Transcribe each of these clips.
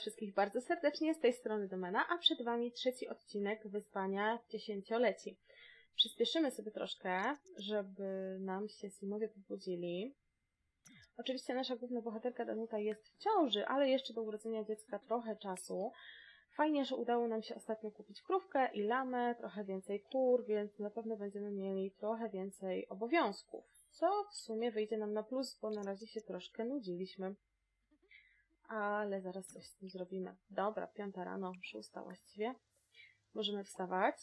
Wszystkich bardzo serdecznie, z tej strony Domena, a przed Wami trzeci odcinek wyzwania dziesięcioleci. Przyspieszymy sobie troszkę, żeby nam się Simowie pobudzili. Oczywiście nasza główna bohaterka Danuta jest w ciąży, ale jeszcze do urodzenia dziecka trochę czasu. Fajnie, że udało nam się ostatnio kupić krówkę i lamę, trochę więcej kur, więc na pewno będziemy mieli trochę więcej obowiązków. Co w sumie wyjdzie nam na plus, bo na razie się troszkę nudziliśmy. Ale zaraz coś z tym zrobimy. Dobra, piąta rano, szósta właściwie. Możemy wstawać.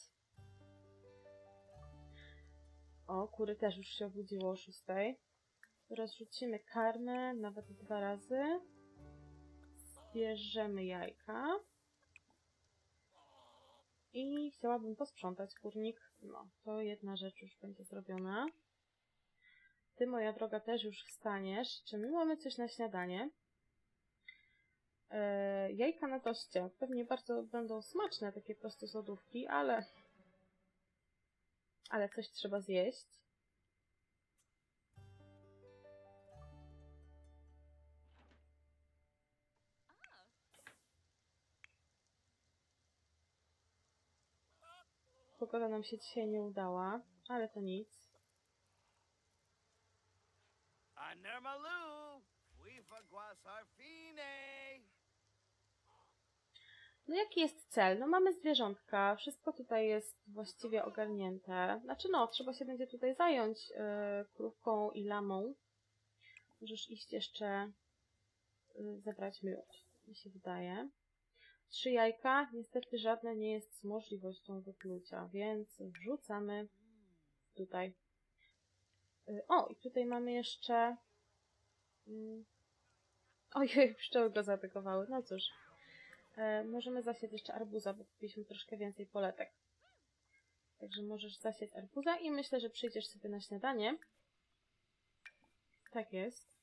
O, kury też już się obudziło o szóstej. Rozrzucimy karmę nawet dwa razy. Zbierzemy jajka. I chciałabym posprzątać kurnik. No, to jedna rzecz już będzie zrobiona. Ty, moja droga, też już wstaniesz. Czy my mamy coś na śniadanie? E, jajka na toście. Pewnie bardzo będą smaczne, takie proste z lodówki, ale... Ale coś trzeba zjeść. Pogoda nam się dzisiaj nie udała, ale to nic. Anermalu, Fuifagwasarfine. No jaki jest cel? No mamy zwierzątka, wszystko tutaj jest właściwie ogarnięte. Znaczy no, trzeba się będzie tutaj zająć yy, krówką i lamą. Możesz iść jeszcze yy, zebrać miód, mi się wydaje. Trzy jajka, niestety żadne nie jest z możliwością wyplucia, więc wrzucamy tutaj. Yy, o, i tutaj mamy jeszcze... Yy, ojej, pszczoły go zaatakowały, no cóż. E, możemy zasiać jeszcze arbuza, bo kupiliśmy troszkę więcej poletek. Także możesz zasiać arbuza i myślę, że przyjdziesz sobie na śniadanie. Tak jest.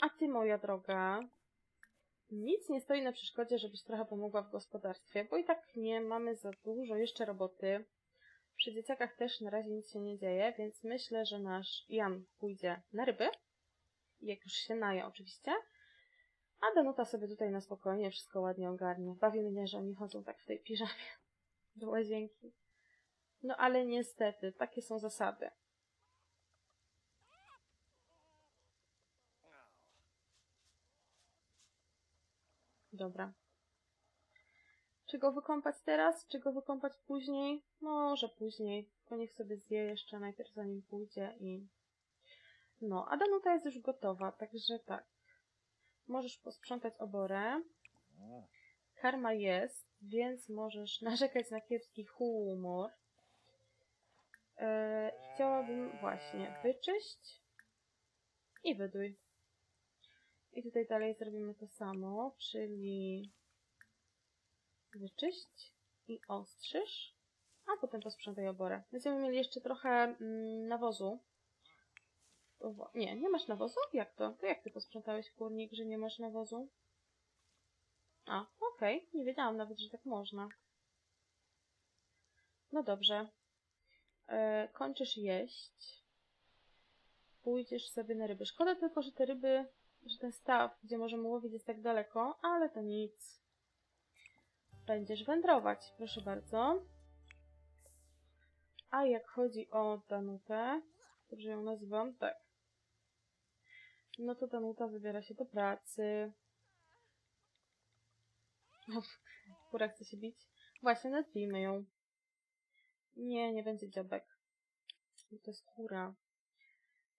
A ty, moja droga, nic nie stoi na przeszkodzie, żebyś trochę pomogła w gospodarstwie, bo i tak nie mamy za dużo jeszcze roboty. Przy dzieciakach też na razie nic się nie dzieje, więc myślę, że nasz Jan pójdzie na ryby. Jak już się naje, oczywiście. A Danuta sobie tutaj na spokojnie wszystko ładnie ogarnie. Bawi mnie, że oni chodzą tak w tej piżamie do łazienki. No ale niestety, takie są zasady. Dobra. Czy go wykąpać teraz? Czy go wykąpać później? Może później. Tylko niech sobie zje jeszcze najpierw zanim pójdzie i... No, a Danuta jest już gotowa, także tak. Możesz posprzątać oborę. Karma jest, więc możesz narzekać na kiepski humor. E, chciałabym właśnie wyczyść i wyduj. I tutaj dalej zrobimy to samo, czyli wyczyść i ostrzyż, a potem posprzątaj oborę. Będziemy mieli jeszcze trochę mm, nawozu. Nie, nie masz nawozu? Jak to? To jak ty posprzątałeś kurnik, że nie masz nawozu? A, okej. Nie wiedziałam nawet, że tak można. No dobrze. E, kończysz jeść. Pójdziesz sobie na ryby. Szkoda tylko, że te ryby, że ten staw, gdzie możemy łowić jest tak daleko, ale to nic. Będziesz wędrować, proszę bardzo. A jak chodzi o Danutę, dobrze ją nazywam, tak. No to Danuta wybiera się do pracy. O, Kura chce się bić. Właśnie, nazwijmy ją. Nie, nie będzie dziobek. To jest kura.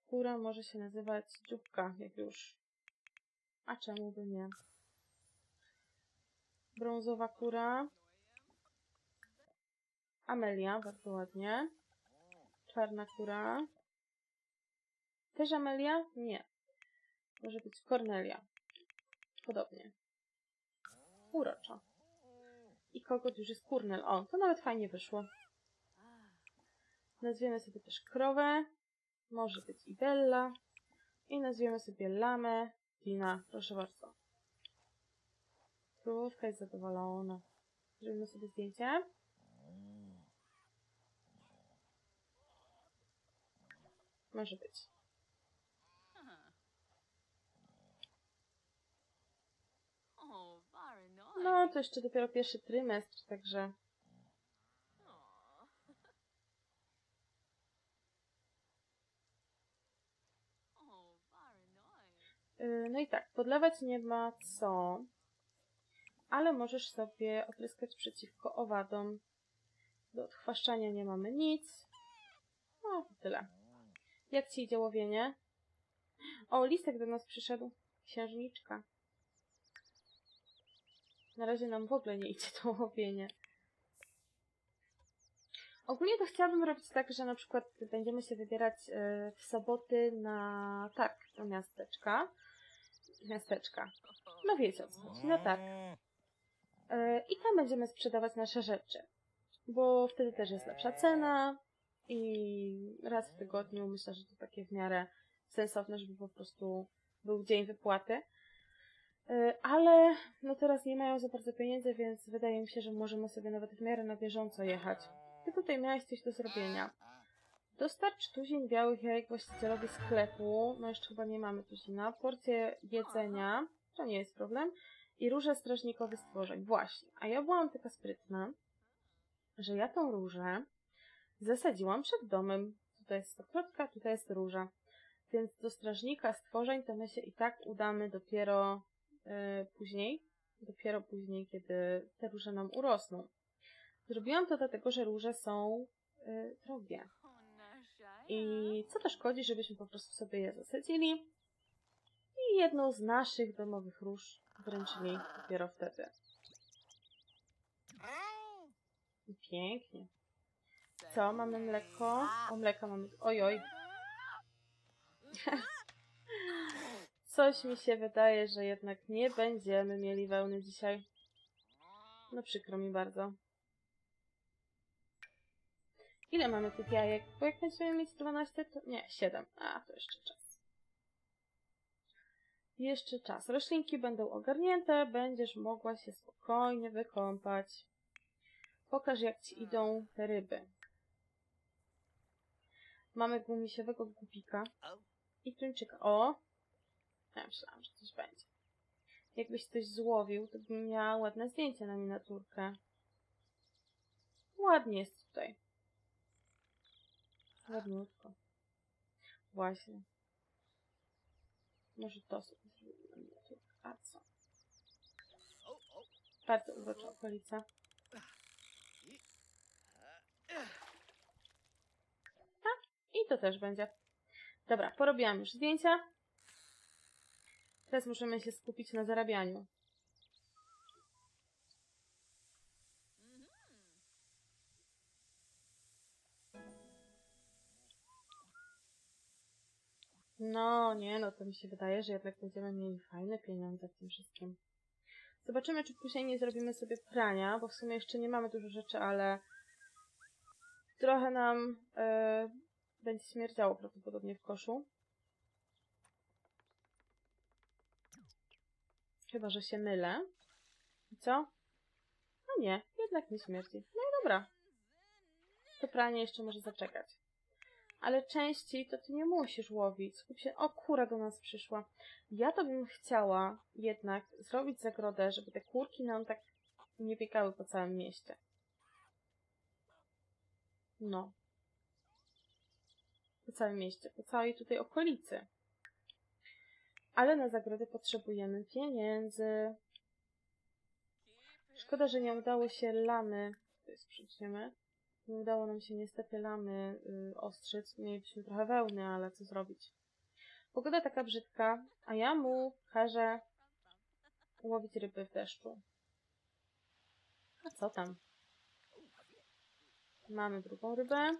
Kura może się nazywać dzióbka, jak już. A czemu by nie? Brązowa kura. Amelia, bardzo ładnie. Czarna kura. Też Amelia? Nie. Może być Kornelia. Podobnie. Uroczo. I kogut już jest Kurnel. O, to nawet fajnie wyszło. Nazwiemy sobie też krowę. Może być i Bella. I nazwiemy sobie lamę. Tina. Proszę bardzo. Królówka jest zadowolona. Zrobimy sobie zdjęcie. Może być. No, to jeszcze dopiero pierwszy trymestr, także Yy, No i tak, podlewać nie ma co, ale możesz sobie opryskać przeciwko owadom. Do odchwaszczania nie mamy nic. No, tyle. Jak ci idzie łowienie? O, listek do nas przyszedł. Księżniczka. Na razie nam w ogóle nie idzie to łowienie. Ogólnie to chciałabym robić tak, że na przykład będziemy się wybierać e, w soboty na targ do miasteczka. Miasteczka. No wiecie o co chodzi, na targ. E, I tam będziemy sprzedawać nasze rzeczy. Bo wtedy też jest lepsza cena i raz w tygodniu myślę, że to takie w miarę sensowne, żeby po prostu był dzień wypłaty. E, Ale no teraz nie mają za bardzo pieniędzy, więc wydaje mi się, że możemy sobie nawet w miarę na bieżąco jechać. Ty tutaj miałeś coś do zrobienia. Dostarcz tuzin białych jajek właścicielowi sklepu. No jeszcze chyba nie mamy tuzina. Porcję jedzenia. To nie jest problem. I róże strażnikowe stworzeń. Właśnie. A ja byłam taka sprytna, że ja tą różę zasadziłam przed domem. Tutaj jest stokrotka, tutaj jest róża. Więc do strażnika stworzeń to my się i tak udamy dopiero później. Dopiero później, kiedy te róże nam urosną. Zrobiłam to dlatego, że róże są y, drogie. I co to szkodzi, żebyśmy po prostu sobie je zasadzili i jedną z naszych domowych róż wręczyli dopiero wtedy. Pięknie. Co, mamy mleko? O, mleka mamy... Ojoj. Coś mi się wydaje, że jednak nie będziemy mieli wełny dzisiaj. No przykro mi bardzo. Ile mamy tych jajek? Bo jak będziemy mieć 12, to... Nie, 7. A, to jeszcze czas. Jeszcze czas. Roślinki będą ogarnięte, będziesz mogła się spokojnie wykąpać. Pokaż, jak ci idą te ryby. Mamy gumisiowego głupika i tuńczyka. O! Ja myślałam, że coś będzie. Jakbyś coś złowił, to bym miała ładne zdjęcie na miniaturkę. Ładnie jest tutaj. Ładniutko. Właśnie. Może to sobie na miniaturkę. A co? Bardzo urocza okolica. Tak, i to też będzie. Dobra, porobiłam już zdjęcia. Teraz możemy się skupić na zarabianiu. No, nie, no to mi się wydaje, że jednak będziemy mieli fajne pieniądze w tym wszystkim. Zobaczymy, czy później nie zrobimy sobie prania, bo w sumie jeszcze nie mamy dużo rzeczy, ale trochę nam e, będzie śmierdziało prawdopodobnie w koszu. Chyba, że się mylę. I co? No nie, jednak nie śmierdzi. No i dobra. To pranie jeszcze może zaczekać. Ale częściej to ty nie musisz łowić. Skup się... O, kura do nas przyszła. Ja to bym chciała jednak zrobić zagrodę, żeby te kurki nam tak nie biegały po całym mieście. No. Po całym mieście, po całej tutaj okolicy. Ale na zagrodę potrzebujemy pieniędzy. Szkoda, że nie udało się lamy... To jest przyciemy. Nie udało nam się niestety lamy y, ostrzyc. Mielibyśmy trochę wełny, ale co zrobić? Pogoda taka brzydka, a ja mu każę łowić ryby w deszczu. A co tam? Mamy drugą rybę.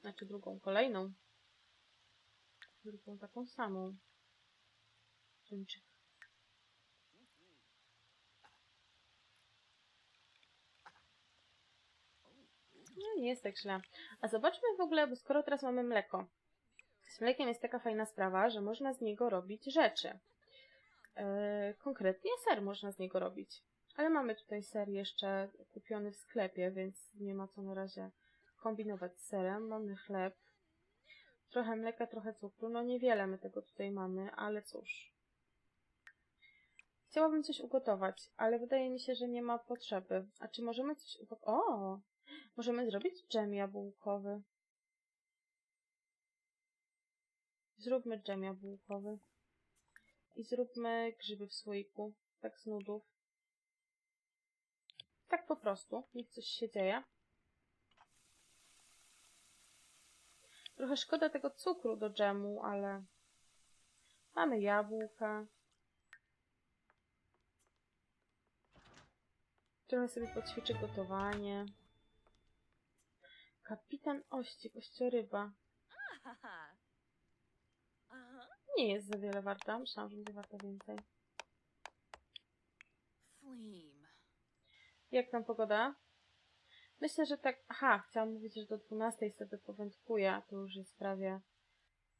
Znaczy drugą, kolejną. Drugą taką samą. No nie jest tak źle. A zobaczmy w ogóle, bo skoro teraz mamy mleko. Z mlekiem jest taka fajna sprawa, że można z niego robić rzeczy. Yy, konkretnie ser można z niego robić. Ale mamy tutaj ser jeszcze kupiony w sklepie, więc nie ma co na razie kombinować z serem. Mamy chleb. Trochę mleka, trochę cukru. No niewiele my tego tutaj mamy, ale cóż. Chciałabym coś ugotować, ale wydaje mi się, że nie ma potrzeby. A czy możemy coś ugotować? O! Możemy zrobić dżem jabłkowy. Zróbmy dżem jabłkowy. I zróbmy grzyby w słoiku. Tak z nudów. Tak po prostu. Niech coś się dzieje. Trochę szkoda tego cukru do dżemu, ale mamy jabłka. Trochę sobie poćwiczę gotowanie. Kapitan Ościg, ościoryba. Nie jest za wiele warta. Myślałam, że będzie warta więcej. Jak tam pogoda? Myślę, że tak... Aha, chciałam mówić, że do 12 sobie powędkuję, a to już jest prawie...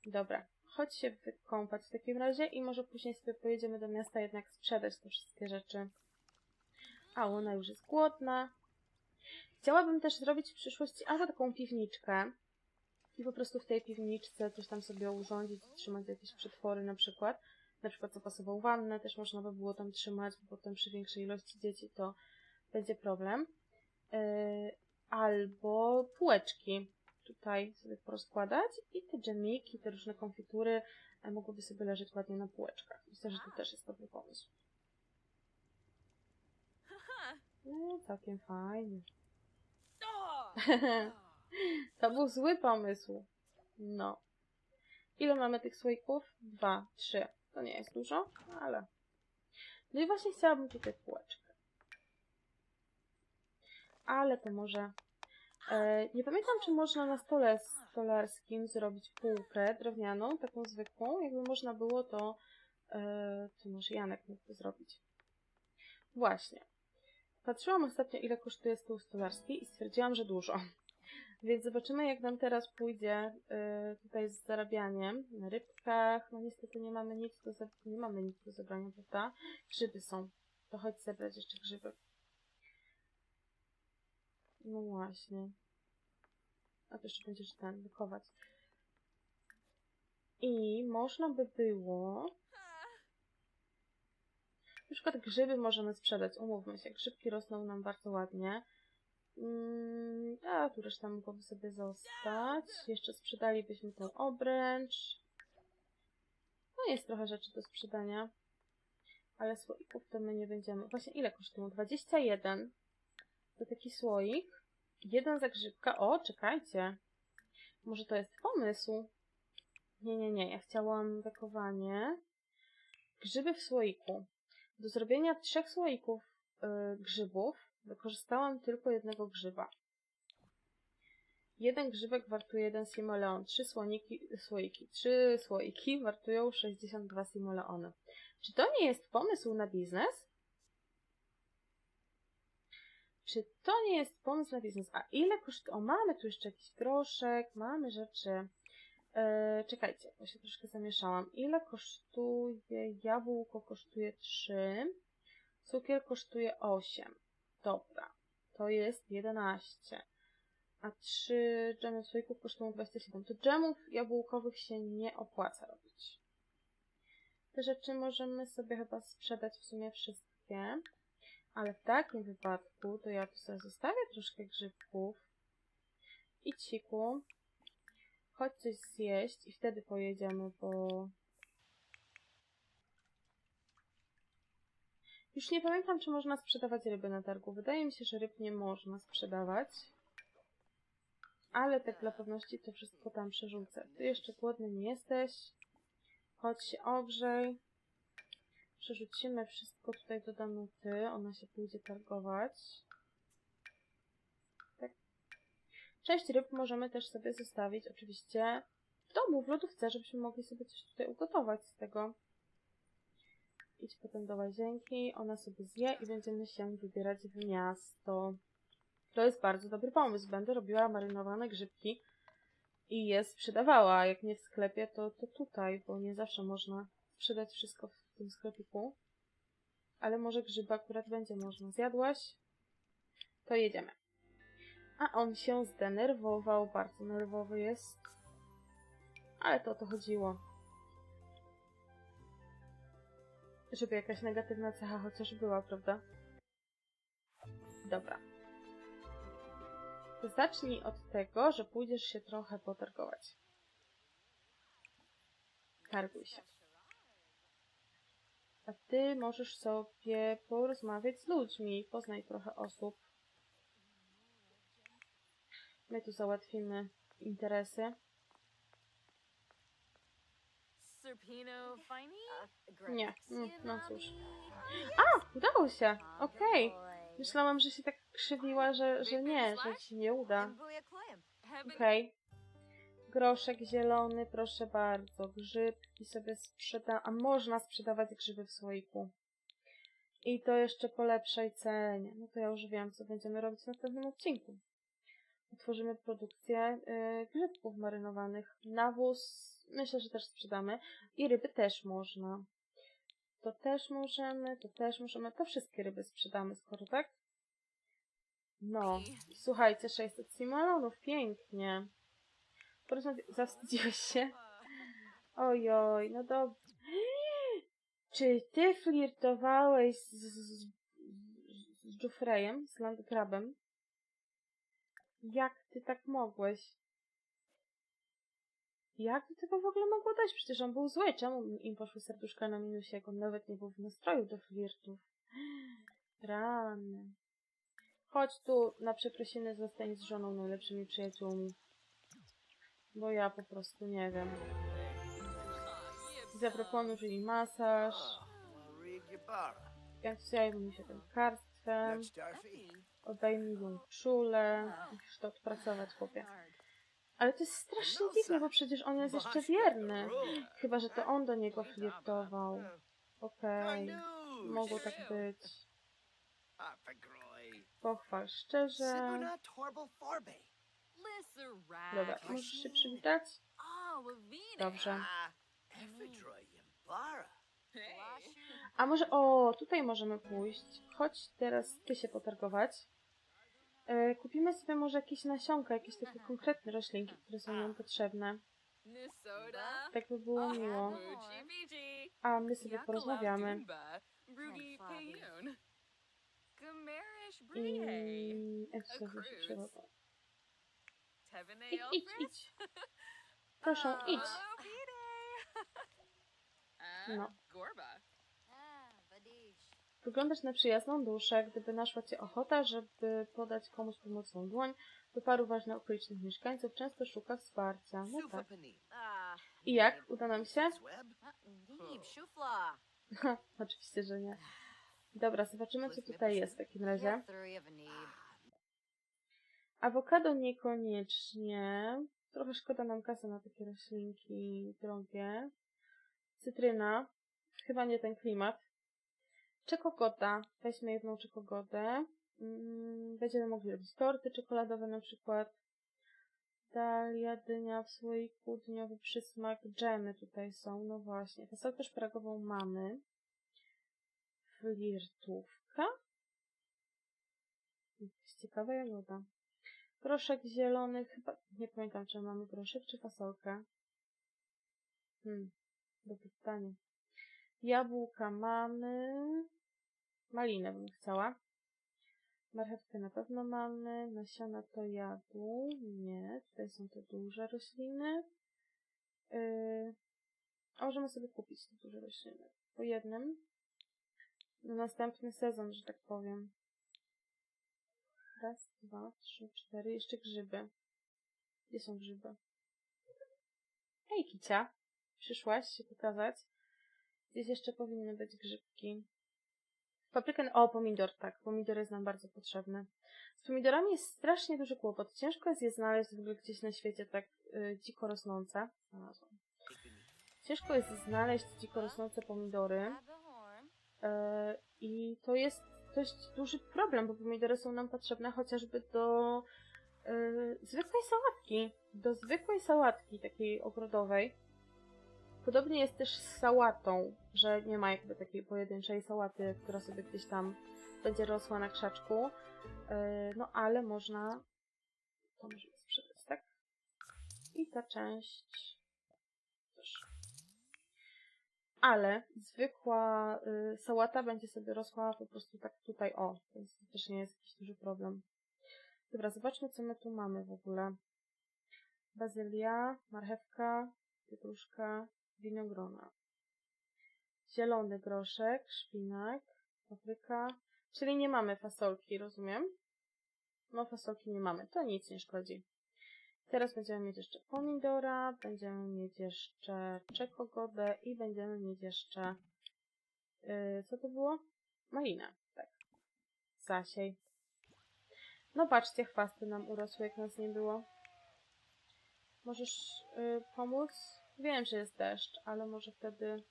Dobra. Chodź się wykąpać w takim razie i może później sobie pojedziemy do miasta jednak sprzedać te wszystkie rzeczy. A, ona już jest głodna. Chciałabym też zrobić w przyszłości albo taką piwniczkę i po prostu w tej piwniczce coś tam sobie urządzić, trzymać jakieś przetwory na przykład. Na przykład zapasową wannę też można by było tam trzymać, bo potem przy większej ilości dzieci to będzie problem. Yy, albo półeczki tutaj sobie porozkładać i te dżemiki, te różne konfitury e, mogłyby sobie leżeć ładnie na półeczkach. Myślę, że to też jest dobry pomysł. No, całkiem fajnie. To był zły pomysł. No. Ile mamy tych słoików? Dwa, trzy. To nie jest dużo, ale... No i właśnie chciałabym tutaj półeczkę. Ale to może... E, nie pamiętam, czy można na stole stolarskim zrobić półkę drewnianą, taką zwykłą. Jakby można było, to... E, to może Janek mógł to zrobić. Właśnie. Patrzyłam ostatnio, ile kosztuje stół stolarski i stwierdziłam, że dużo. Więc zobaczymy, jak nam teraz pójdzie y, tutaj z zarabianiem na rybkach. No niestety nie mamy nic do, nie mamy nic do zebrania, prawda? Grzyby są. To chodź zebrać jeszcze grzyby. No właśnie. A to jeszcze będziesz ten, wykować. I można by było... Przykład grzyby możemy sprzedać, umówmy się. Grzybki rosną nam bardzo ładnie. Mm, a tu reszta mogłaby sobie zostać. Jeszcze sprzedalibyśmy tą obręcz. No jest trochę rzeczy do sprzedania. Ale słoików to my nie będziemy. Właśnie ile kosztują? 21 to taki słoik. Jeden za grzybka. O, czekajcie. Może to jest pomysł? Nie, nie, nie. Ja chciałam wekowanie. Grzyby w słoiku. Do zrobienia trzech słoików y, grzybów wykorzystałam tylko jednego grzyba. Jeden grzybek wartuje jeden simoleon. Trzy słoniki, słoiki. Trzy słoiki wartują 62 simoleony. Czy to nie jest pomysł na biznes? Czy to nie jest pomysł na biznes? A ile kosztuje? O, mamy tu jeszcze jakiś groszek, mamy rzeczy. E, czekajcie, bo się troszkę zamieszałam. Ile kosztuje jabłko? Kosztuje 3. Cukier kosztuje 8. Dobra, to jest 11. A 3 dżemy słoików kosztują 27. To dżemów jabłkowych się nie opłaca robić. Te rzeczy możemy sobie chyba sprzedać w sumie wszystkie. Ale w takim wypadku to ja tu sobie zostawię troszkę grzybków. I ciku. Chodź coś zjeść i wtedy pojedziemy, bo... Już nie pamiętam, czy można sprzedawać ryby na targu. Wydaje mi się, że ryb nie można sprzedawać. Ale tak dla pewności to wszystko tam przerzucę. Ty jeszcze głodny nie jesteś. Chodź się ogrzej. Przerzucimy wszystko tutaj do Danuty. Ona się pójdzie targować. Tak. Część ryb możemy też sobie zostawić oczywiście w domu, w lodówce, żebyśmy mogli sobie coś tutaj ugotować z tego. Idź potem do łazienki, ona sobie zje i będziemy się wybierać w miasto. To jest bardzo dobry pomysł. Będę robiła marynowane grzybki i je sprzedawała. Jak nie w sklepie, to, to tutaj, bo nie zawsze można sprzedać wszystko w tym sklepiku. Ale może grzyba akurat będzie można. Zjadłaś? To jedziemy. A on się zdenerwował, bardzo nerwowy jest. Ale to o to chodziło. Żeby jakaś negatywna cecha chociaż była, prawda? Dobra. Zacznij od tego, że pójdziesz się trochę potargować. Targuj się. A ty możesz sobie porozmawiać z ludźmi, poznaj trochę osób. My tu załatwimy interesy. Nie, no cóż. A, udało się! Okej. Myślałam, że się tak krzywiła, że, że nie, że ci nie uda. Okej. Groszek zielony, proszę bardzo. Grzybki sobie sprzeda... A można sprzedawać grzyby w słoiku. I to jeszcze po lepszej cenie. No to ja już wiem, co będziemy robić w następnym odcinku. Otworzymy produkcję y, grzybków marynowanych. Nawóz myślę, że też sprzedamy. I ryby też można. To też możemy, to też możemy. To wszystkie ryby sprzedamy, skoro tak? No. Słuchajcie, 600 simalonów, pięknie. Porozmawi... Zawstydziłeś się? Ojoj, no dobrze. Czy ty flirtowałeś z, z, z Jufrejem, z Landgrabem? Jak ty tak mogłeś? Jak do tego w ogóle mogło dojść? Przecież on był zły. Czemu im poszły serduszka na minusie, jak on nawet nie był w nastroju do flirtów? Rany. Chodź tu na przeprosiny, zostań z żoną najlepszymi przyjaciółmi. Bo ja po prostu nie wiem. Zaproponuj jej masaż. Zajmij mi się tym karstwem. Oddaj mi ją czule. Musisz to odpracować, chłopie. Ale to jest strasznie dziwne, bo przecież on jest jeszcze wierny. Chyba, że to on do niego flirtował. Okej, mogło tak być. Pochwal szczerze. Dobra, możesz się przywitać? Dobrze. A może, o, tutaj możemy pójść. Chodź teraz ty się potargować. E, kupimy sobie może jakieś nasionka, jakieś takie konkretne roślinki, które są nam potrzebne. Tak by było miło. A my sobie porozmawiamy. I... Idź, idź, idź. Proszę, idź. No. Wyglądasz na przyjazną duszę, gdyby naszła cię ochota, żeby podać komuś pomocną dłoń, to paru ważnych okolicznych mieszkańców często szuka wsparcia. No tak. I jak? Uda nam się? Oczywiście, że nie. Dobra, zobaczymy co tutaj jest w takim razie. Awokado niekoniecznie. Trochę szkoda nam kasy na takie roślinki drogie. Cytryna. Chyba nie ten klimat. Czekogoda. Weźmy jedną czekogodę. Mm, Będziemy mogli robić torty czekoladowe na przykład. Dalia, dynia w słoiku, dyniowy przysmak, dżemy tutaj są. No właśnie. Fasolkę szparagową mamy. Flirtówka. Jakaś ciekawa jagoda. Proszek zielony, chyba, nie pamiętam czy mamy proszek czy fasolkę. Hmm, dobre pytanie. Jabłka mamy. Malinę bym chciała. Marchewkę na pewno mamy. Nasiona to jadł. Nie. Tutaj są te duże rośliny. Yy... A możemy sobie kupić te duże rośliny. Po jednym. Na następny sezon, że tak powiem. Raz, dwa, trzy, cztery. Jeszcze grzyby. Gdzie są grzyby? Hej, Kicia. Przyszłaś się pokazać. Gdzieś jeszcze powinny być grzybki. Paprykę, o pomidor, tak, pomidor jest nam bardzo potrzebny. Z pomidorami jest strasznie duży kłopot. Ciężko jest je znaleźć w ogóle gdzieś na świecie tak y, dziko rosnące. Znalazłam. Ciężko jest znaleźć dziko rosnące pomidory. Y, I to jest dość duży problem, bo pomidory są nam potrzebne chociażby do y, zwykłej sałatki. Do zwykłej sałatki takiej ogrodowej. Podobnie jest też z sałatą, że nie ma jakby takiej pojedynczej sałaty, która sobie gdzieś tam będzie rosła na krzaczku. Yy, no ale można to możemy sprzedać, tak? I ta część też. Ale zwykła y, sałata będzie sobie rosła po prostu tak tutaj, o, więc to też nie jest jakiś duży problem. Dobra, zobaczmy, co my tu mamy w ogóle. Bazylia, marchewka, pietruszka, winogrona. Zielony groszek, szpinak, papryka. Czyli nie mamy fasolki, rozumiem? No, fasolki nie mamy, to nic nie szkodzi. Teraz będziemy mieć jeszcze pomidora, będziemy mieć jeszcze czekogodę i będziemy mieć jeszcze... Yy, co to było? Malinę, tak. Zasiej. No patrzcie, chwasty nam urosły, jak nas nie było. Możesz yy, pomóc? Wiem, że jest deszcz, ale może wtedy...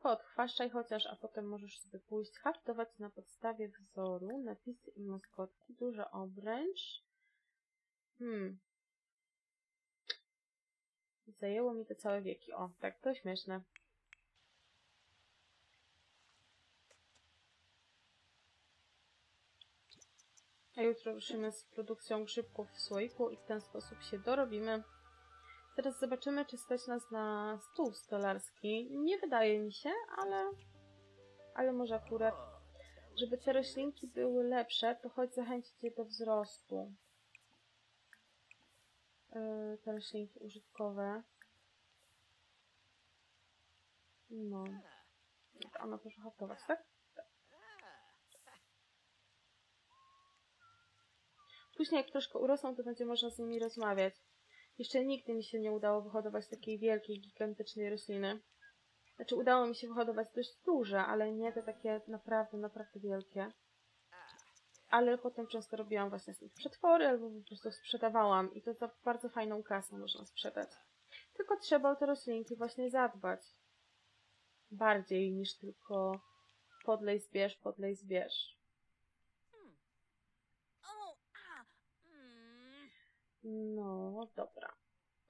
Podchwaszczaj chociaż, a potem możesz sobie pójść haftować na podstawie wzoru, napisy i maskotki, duże obręcz. Hmm. Zajęło mi to całe wieki. O, tak, to śmieszne. A jutro ruszymy z produkcją grzybków w słoiku i w ten sposób się dorobimy. Teraz zobaczymy, czy stać nas na stół stolarski. Nie wydaje mi się, ale... Ale może akurat... Żeby te roślinki były lepsze, to choć zachęcić je do wzrostu. Yy, te roślinki użytkowe. No. Ona proszę haftować? Tak. Później jak troszkę urosną, to będzie można z nimi rozmawiać. Jeszcze nigdy mi się nie udało wyhodować takiej wielkiej, gigantycznej rośliny. Znaczy udało mi się wyhodować dość duże, ale nie te takie naprawdę, naprawdę wielkie. Ale potem często robiłam właśnie z nich przetwory albo po prostu sprzedawałam i to za bardzo fajną kasę można sprzedać. Tylko trzeba o te roślinki właśnie zadbać. Bardziej niż tylko podlej zbierz, podlej zbierz. Oh, ah, mm. No, dobra.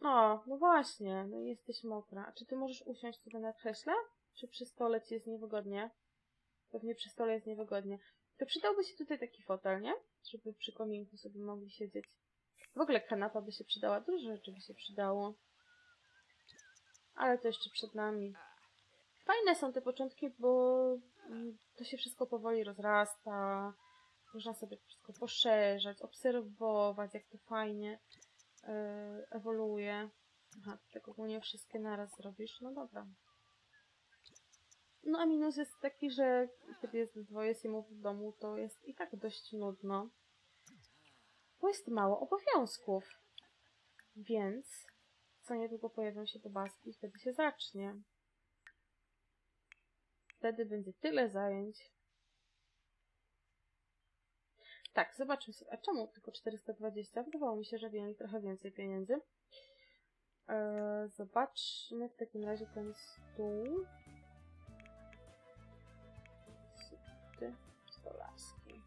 O, no właśnie, no jesteś mokra. Czy ty możesz usiąść tutaj na krześle? Czy przy stole ci jest niewygodnie? Pewnie przy stole jest niewygodnie. To przydałby się tutaj taki fotel, nie? Żeby przy kominku sobie mogli siedzieć. W ogóle kanapa by się przydała, dużo rzeczy by się przydało. Ale to jeszcze przed nami. Fajne są te początki, bo mm, to się wszystko powoli rozrasta. Można sobie wszystko poszerzać, obserwować, jak to fajnie yy, ewoluuje. Aha, tak ogólnie wszystkie naraz zrobisz. No dobra. No a minus jest taki, że kiedy jest dwoje simów w domu, to jest i tak dość nudno. Bo jest mało obowiązków. Więc co niedługo pojawią się pobaski i wtedy się zacznie. Wtedy będzie tyle zajęć. Tak, zobaczmy sobie. A czemu tylko 420? Wydawało mi się, że mieli trochę więcej pieniędzy. Eee, zobaczmy w takim razie ten stół. Syty stolarski.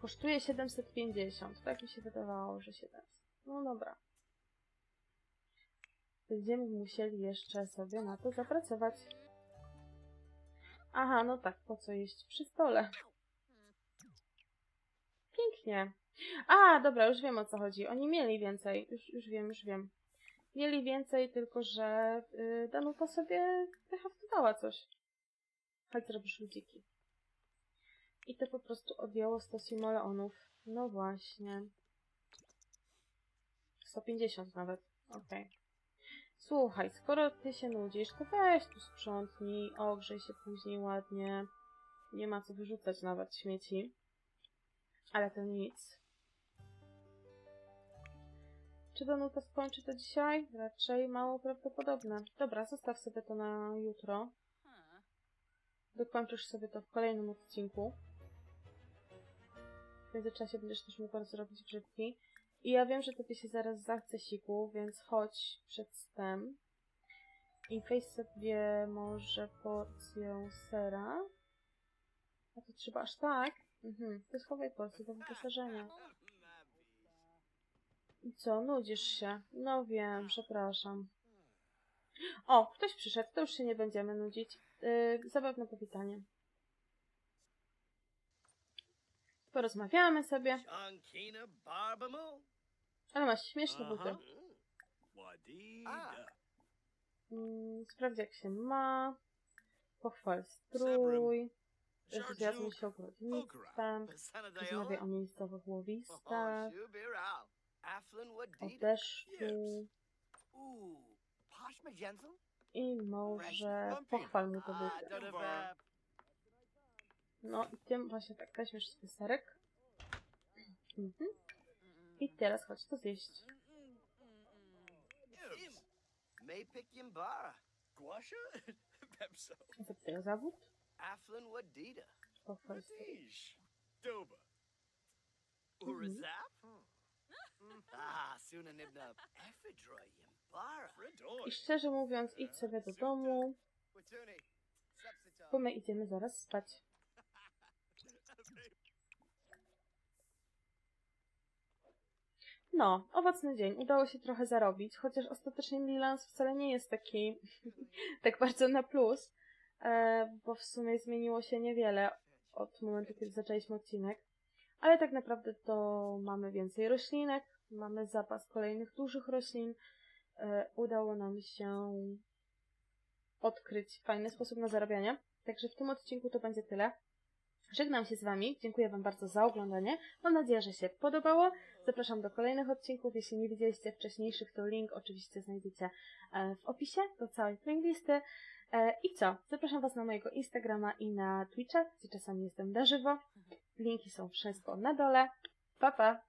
Kosztuje 750. Tak mi się wydawało, że 700. No dobra. Będziemy musieli jeszcze sobie na to zapracować. Aha, no tak, po co jeść przy stole? Pięknie. A, dobra, już wiem o co chodzi. Oni mieli więcej. Już, już wiem, już wiem. Mieli więcej, tylko że yy, Danuta sobie wyhaftowała coś. Chodź, zrobisz ludziki. I to po prostu odjęło 100 simoleonów. No właśnie. 150 nawet. Okej. Słuchaj, skoro ty się nudzisz, to weź tu sprzątnij, ogrzej się później ładnie. Nie ma co wyrzucać nawet śmieci. Ale to nic. Czy Danuta skończy to dzisiaj? Raczej mało prawdopodobne. Dobra, zostaw sobie to na jutro. Dokończysz sobie to w kolejnym odcinku. W międzyczasie będziesz też mógł zrobić grzybki. I ja wiem, że tobie się zaraz zachce siku, więc chodź przed stem. I weź sobie może porcję sera. A to trzeba aż tak? Mhm, to schowaj porcję do wyposażenia. I co, nudzisz się? No wiem, przepraszam. O, ktoś przyszedł, to już się nie będziemy nudzić. Yy, zabawne powitanie. Porozmawiamy sobie. Ale masz śmieszne buty. Mm, sprawdź jak się ma. Pochwal strój. Entuzjazm się ogrodnictwem. Rozmawiaj o miejscowych łowiskach. O deszczu. I może pochwal mu to buty. No i tym właśnie tak weźmiesz swój serek. Mhm. I teraz chodź to zjeść. Zapytaj o zawód. Aflin Wadida. Pochwal strój. Dish. Doba. Mhm. Urazap? Ah, Suna Nibna. Ephedra Yimbara. Fredoy. I szczerze mówiąc, idź sobie do domu, bo my idziemy zaraz spać. No, owocny dzień. Udało się trochę zarobić, chociaż ostatecznie bilans wcale nie jest taki tak bardzo na plus, bo w sumie zmieniło się niewiele od momentu, kiedy zaczęliśmy odcinek. Ale tak naprawdę to mamy więcej roślinek, mamy zapas kolejnych dużych roślin. E, udało nam się odkryć fajny sposób na zarabianie. Także w tym odcinku to będzie tyle. Żegnam się z Wami. Dziękuję Wam bardzo za oglądanie. Mam nadzieję, że się podobało. Zapraszam do kolejnych odcinków. Jeśli nie widzieliście wcześniejszych, to link oczywiście znajdziecie e, w opisie do całej playlisty. E, I co? Zapraszam Was na mojego Instagrama i na Twitcha, gdzie czasami jestem na żywo. Linki są wszystko na dole. Pa, pa!